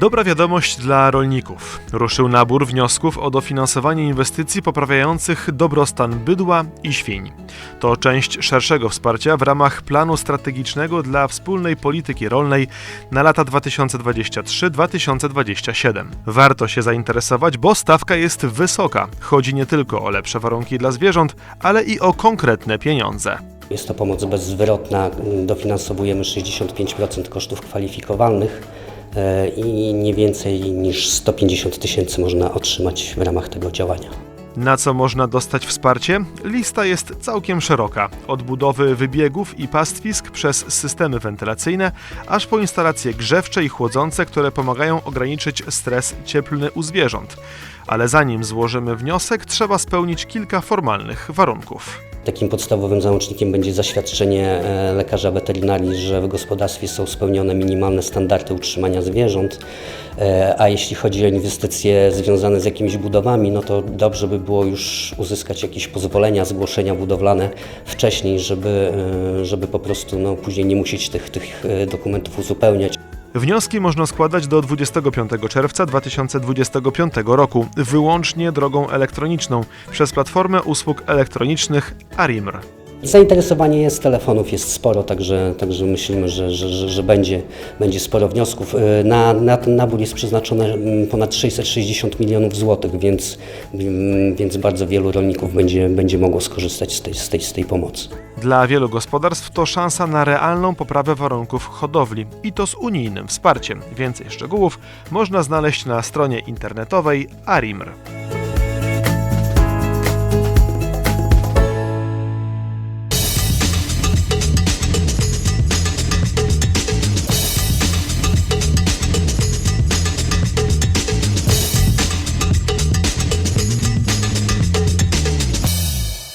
Dobra wiadomość dla rolników. Ruszył nabór wniosków o dofinansowanie inwestycji poprawiających dobrostan bydła i świń. To część szerszego wsparcia w ramach planu strategicznego dla wspólnej polityki rolnej na lata 2023-2027. Warto się zainteresować, bo stawka jest wysoka. Chodzi nie tylko o lepsze warunki dla zwierząt, ale i o konkretne pieniądze. Jest to pomoc bezzwrotna, dofinansowujemy 65% kosztów kwalifikowalnych i nie więcej niż 150 tysięcy można otrzymać w ramach tego działania. Na co można dostać wsparcie? Lista jest całkiem szeroka. Od budowy wybiegów i pastwisk przez systemy wentylacyjne, aż po instalacje grzewcze i chłodzące, które pomagają ograniczyć stres cieplny u zwierząt. Ale zanim złożymy wniosek, trzeba spełnić kilka formalnych warunków. Takim podstawowym załącznikiem będzie zaświadczenie e, lekarza weterynarii, że w gospodarstwie są spełnione minimalne standardy utrzymania zwierząt, E, a jeśli chodzi o inwestycje związane z jakimiś budowami, no to dobrze by było już uzyskać jakieś pozwolenia, zgłoszenia budowlane wcześniej, żeby, e, żeby po prostu no, później nie musieć tych, tych dokumentów uzupełniać. Wnioski można składać do 25 czerwca 2025 roku, wyłącznie drogą elektroniczną, przez platformę usług elektronicznych ARIMR. Zainteresowanie jest, telefonów jest sporo, także, także myślimy, że, że, że, będzie, będzie sporo wniosków. E, Na, na ten nabór jest przeznaczone mm, ponad 660 milionów złotych, więc, mm, więc bardzo wielu rolników będzie, będzie mogło skorzystać z tej, z, tej, z tej pomocy. Dla wielu gospodarstw to szansa na realną poprawę warunków hodowli i to z unijnym wsparciem. Więcej szczegółów można znaleźć na stronie internetowej ARIMR.